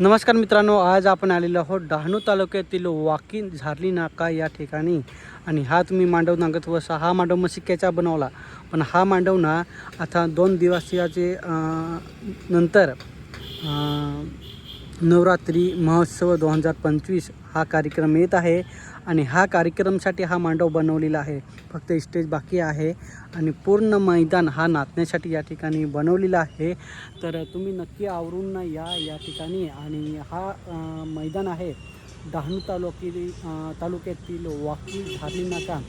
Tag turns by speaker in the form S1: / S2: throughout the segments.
S1: नमस्कार मित्रांनो आज आपण आलेलो आहोत डहाणू तालुक्यातील वाकी झारली नाका या ठिकाणी. आणि हा तुम्ही मांडव नागत वसा हा मांडव मसिक्याचा बनवला. पण हा मांडव ना आता दोन दिवसाचे नंतर नवरात्री महोत्सव दोन हजार पंचवीस हा कार्यक्रम येत आहे आणि हा कार्यक्रमसाठी हा मांडव बनवलेला आहे. फक्त स्टेज बाकी आहे आणि पूर्ण मैदान हा नाचण्यासाठी या ठिकाणी बनवलेला आहे. तर तुम्ही नक्की आवरून या या ठिकाणी. आणि हा मैदान आहे डहाणू तालुक्यातील तालुक्यातील वाकी धारली नाका.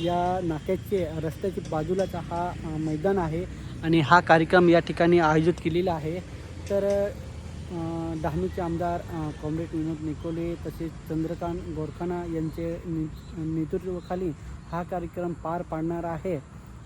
S1: या नाक्याचे रस्त्याच्या बाजूलाच हा मैदान आहे आणि हा कार्यक्रम या ठिकाणी आयोजित केलेला आहे. तर डहाणूचे आमदार कॉम्रेड विनोद निकोले तसेच चंद्रकांत गोरखाना यांचे नि- नेतृत्वाखाली हा कार्यक्रम पार पाडणार आहे.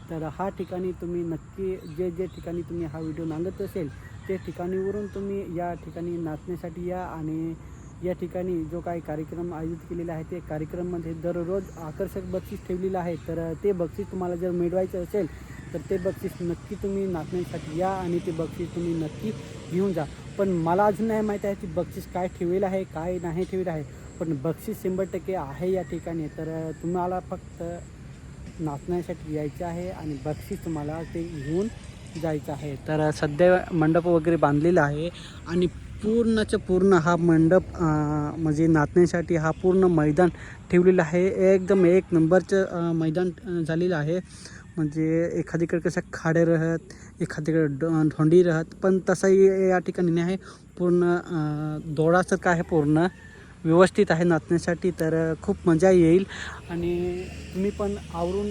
S1: तर हा ठिकाणी तुम्ही नक्की जे जे ठिकाणी तुम्ही हा व्हिडिओ नांगत असेल ते ठिकाणीवरून तुम्ही या ठिकाणी नाचण्यासाठी या आणि या ठिकाणी जो काही कार्यक्रम आयोजित केलेला आहे ते कार्यक्रममध्ये दररोज आकर्षक बक्षीस ठेवलेलं आहे. तर ते बक्षीस तुम्हाला जर मिळवायचं असेल तर ते बक्षीस नक्की तुम्ही नाचण्यासाठी या आणि ते बक्षीस तुम्ही नक्की घेऊन जा. पण मला अजून नाही माहीत आहे की बक्षीस काय ठेवेल आहे काय नाही ठेवेल आहे. पण बक्षीस शंभर टक्के आहे या ठिकाणी. तर तुम्हाला फक्त नाचण्यासाठी यायचं आहे आणि बक्षीस तुम्हाला ते घेऊन जायचं आहे. तर सध्या मंडप वगैरे बांधलेला आहे आणि पूर्णचं पूर्ण हा मंडप म्हणजे नाचण्यासाठी हा पूर्ण मैदान ठेवलेलं आहे. एकदम एक नंबरचं मैदान झालेलं आहे. म्हणजे एखादीकडे कसं खाडे राहत एखादीकडे ड धोंडी राहत पण तसंही या ठिकाणी नाही आहे. पूर्ण दोडासारखं आहे पूर्ण व्यवस्थित आहे नाचण्यासाठी तर खूप मजा येईल. आणि तुम्ही पण आवरून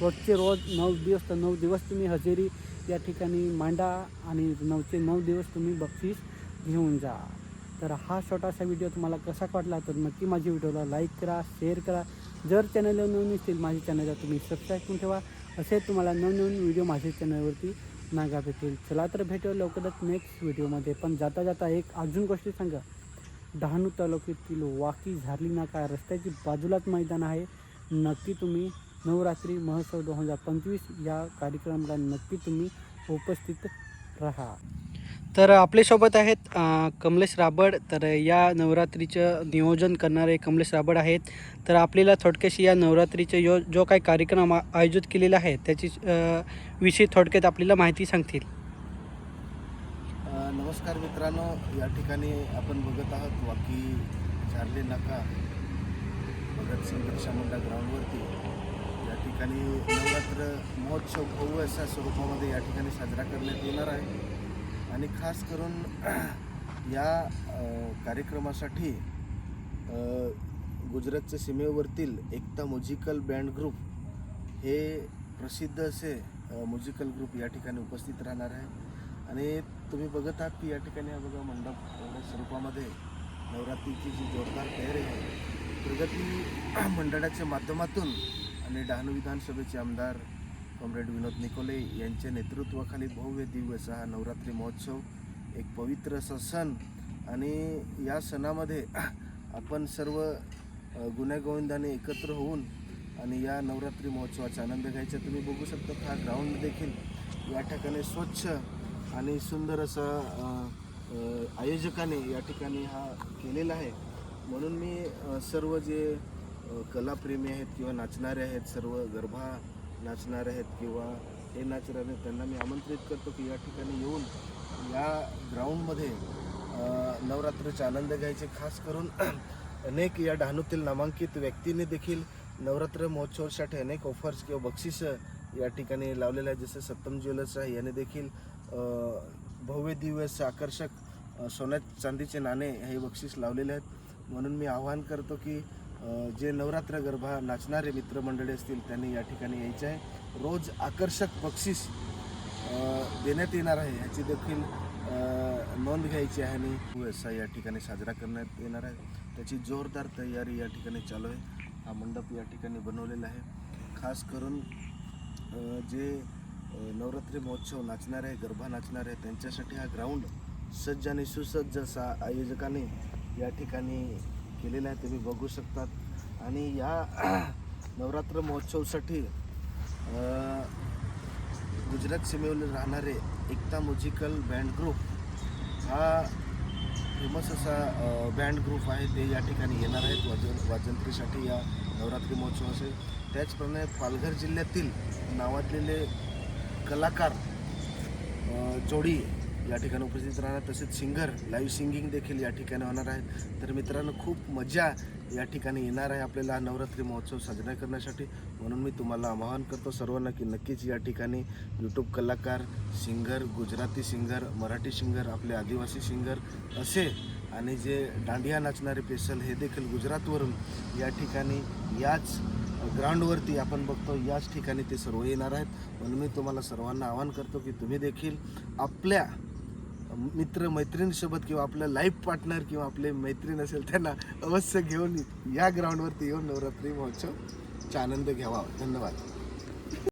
S1: रोजचे रोज नऊ दिवस तर नऊ दिवस तुम्ही हजेरी या ठिकाणी मांडा आणि नऊचे नऊ दिवस तुम्ही बक्षीस घेऊन जा. तर हा छोटासा व्हिडिओ तुम्हाला कसा वाटला तर नक्की माझ्या व्हिडिओला लाईक करा शेअर करा. जर चॅनलला नवीन असतील माझ्या चॅनलला तुम्ही सबस्क्राईब करून ठेवा. असे तुम्हाला नवनवीन व्हिडिओ माझ्या चॅनलवरती नागा भेटेल. चला तर भेटू लवकरच नेक्स्ट व्हिडिओमध्ये. पण जाता जाता एक अजून गोष्टी सांगा. डहाणू तालुक्यातील वाकी झारली नाका रस्त्याची बाजूलाच मैदान आहे. नक्की तुम्ही नवरात्री महोत्सव दोन हजार पंचवीस या कार्यक्रमाला नक्की तुम्ही उपस्थित राहा. तर आपल्यासोबत आहेत कमलेश राबड. तर या नवरात्रीचं नियोजन करणारे कमलेश राबड आहेत. तर आपल्याला थोडक्याशी या नवरात्रीचे यो जो काही कार्यक्रम आ- आयोजित केलेला आहे त्याची विषयी थोडक्यात आपल्याला माहिती सांगतील.
S2: नमस्कार मित्रांनो. या ठिकाणी आपण बघत आहोत वाकी चार्ले नाका भगतसिंग बिरसा मुंडा ग्राउंडवरती. या ठिकाणी नवरात्र महोत्सव भव्य अशा स्वरूपामध्ये या ठिकाणी साजरा करण्यात येणार आहे. आणि खास करून या कार्यक्रमासाठी गुजरातच्या सीमेवरतील एकता म्युझिकल बँड ग्रुप हे प्रसिद्ध असे म्युझिकल ग्रुप या ठिकाणी उपस्थित राहणार आहे. आणि तुम्ही बघत आहात की या ठिकाणी हा बघा मंडप एवढ्या स्वरूपामध्ये नवरात्रीची जी जोरदार तयारी आहे प्रगती मंडळाच्या माध्यमातून आणि डहाणू विधानसभेचे आमदार कॉम्रेड विनोद निकोले यांच्या नेतृत्वाखाली भव्य दिव्य असा हा नवरात्री महोत्सव एक पवित्र असा सण आणि या सणामध्ये आपण सर्व गुन्हेगोविंदाने गुण्यागोविंदाने एकत्र होऊन आणि या नवरात्री महोत्सवाचा आनंद घ्यायचा. तुम्ही बघू शकता हा ग्राउंड देखील या ठिकाणी स्वच्छ आणि सुंदर असं आयोजकाने या ठिकाणी हा केलेला आहे. म्हणून मी सर्व जे कलाप्रेमी आहेत किंवा नाचणारे आहेत सर्व गरबा नाचणारे आहेत किंवा हे नाचणार आहेत त्यांना मी आमंत्रित करतो की या ठिकाणी येऊन या ग्राउंडमध्ये नवरात्रीचे आनंद घ्यायचे. खास करून अनेक या डहाणूतील नामांकित व्यक्तींनी देखील नवरात्र महोत्सवासाठी अनेक ऑफर्स किंवा बक्षिसं या ठिकाणी लावलेलं आहे जसं सप्तम ज्वेलर्स आहे याने देखील भव्य दिव्य आकर्षक सोन्या चांदीचे नाणे हे बक्षीस लावलेले आहेत. म्हणून मी आवाहन करतो की जे नवरात्र गरबा नाचणारे मित्रमंडळी असतील त्यांनी या ठिकाणी यायचे आहे. रोज आकर्षक बक्षीस देण्यात येणार आहे. ह्याची देखील नोंद घ्यायची आहे आणि व्यवसाय या ठिकाणी साजरा करण्यात येणार आहे. त्याची जोरदार तयारी या ठिकाणी चालू आहे. हा मंडप या ठिकाणी बनवलेला आहे. खास करून जे नवरात्री महोत्सव नाचणारे गरबा नाचणारे त्यांच्यासाठी हा ग्राउंड सज्ज आणि सुसज्ज असा आयोजकाने या ठिकाणी केलेला आहे तुम्ही बघू शकतात. आणि या नवरात्र महोत्सवसाठी गुजरात सीमेवर राहणारे एकता म्युझिकल बँड ग्रुप हा फेमस असा बँड ग्रुप आहे. ते या ठिकाणी येणार आहेत. वाजन वाजंत्रीसाठी या नवरात्री महोत्सव असेल. त्याचप्रमाणे पालघर जिल्ह्यातील नावाजलेले कलाकार जोडी या ठिकाणी उपस्थित राहणार. तसेच सिंगर लाईव्ह सिंगिंग देखील या ठिकाणी होणार आहेत. तर मित्रांनो खूप मजा या ठिकाणी येणार आहे आपल्याला नवरात्री महोत्सव साजरा करण्यासाठी. म्हणून मी तुम्हाला आवाहन करतो सर्वांना की नक्कीच या ठिकाणी यूट्यूब कलाकार singer Gujarati singer Marathi singer आपले आदिवासी सिंगर असे आणि जे दांडिया नाचणारे पेसल हे देखील गुजरातवरून या ठिकाणी याच ग्राउंडवरती आपण बघतो याच ठिकाणी ते सर्व येणार आहेत. म्हणून मी तुम्हाला सर्वांना आवाहन करतो की तुम्ही देखील आपल्या मित्र मैत्रिणीसोबत किंवा आपलं लाईफ पार्टनर किंवा आपले मैत्रीण असेल त्यांना अवश्य घेऊन या ग्राउंडवरती येऊन नवरात्री महोत्सवचा आनंद घ्यावा. धन्यवाद.